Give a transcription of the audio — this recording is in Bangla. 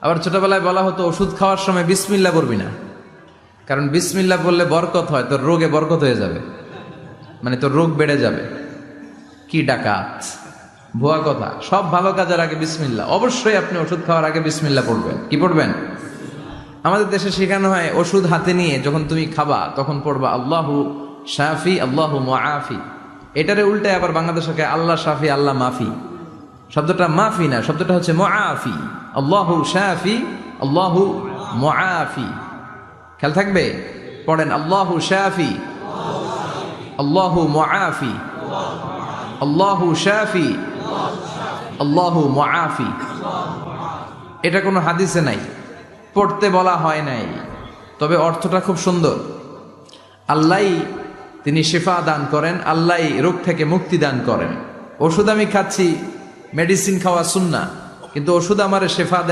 আবার ছোটবেলায় বলা হতো, ওষুধ খাওয়ার সময় বিসমিল্লা করবি না। কারণ বিসমিল্লা বললে বরকত হয়, তোর রোগে বরকত হয়ে যাবে। মানে তোর রোগ বেড়ে যাবে। কি ডাকাত? ভুয়া কথা। সব ভালো কাজের আগে বিসমিল্লা। অবশ্যই আপনি ওষুধ খাওয়ার আগে বিসমিল্লা পড়বেন। কি পড়বেন? আমাদের দেশে শেখানো হয়, ওষুধ হাতে নিয়ে যখন তুমি খাবা, তখন পড়বা আল্লাহু শাফি, আল্লাহু মুআফি। এটারে উল্টে আবার বাংলাদেশকে, আল্লাহ শাফি, আল্লাহ মাফি। শব্দটা মাফি না, শব্দটা হচ্ছে মুআফি। আল্লাহু শাফি, আল্লাহু মুআফি। খেয়াল থাকবে? পড়েন, আল্লাহু শাফি, আল্লাহু মুআফি, আল্লাহু শাফি, আল্লাহু মুআফি। এটা কোনো হাদিসে নাই, পড়তে বলা হয় নাই। তবে অর্থটা খুব সুন্দর। আল্লাহ তিনি শেফা দান করেন আল্লাহ রোগ থেকে মুক্তি দান করেন। ওষুধ আমি খাচ্ছি মেডিসিন খাওয়া সুন্না কিন্তু ওষুধ আমার শেফা দেয়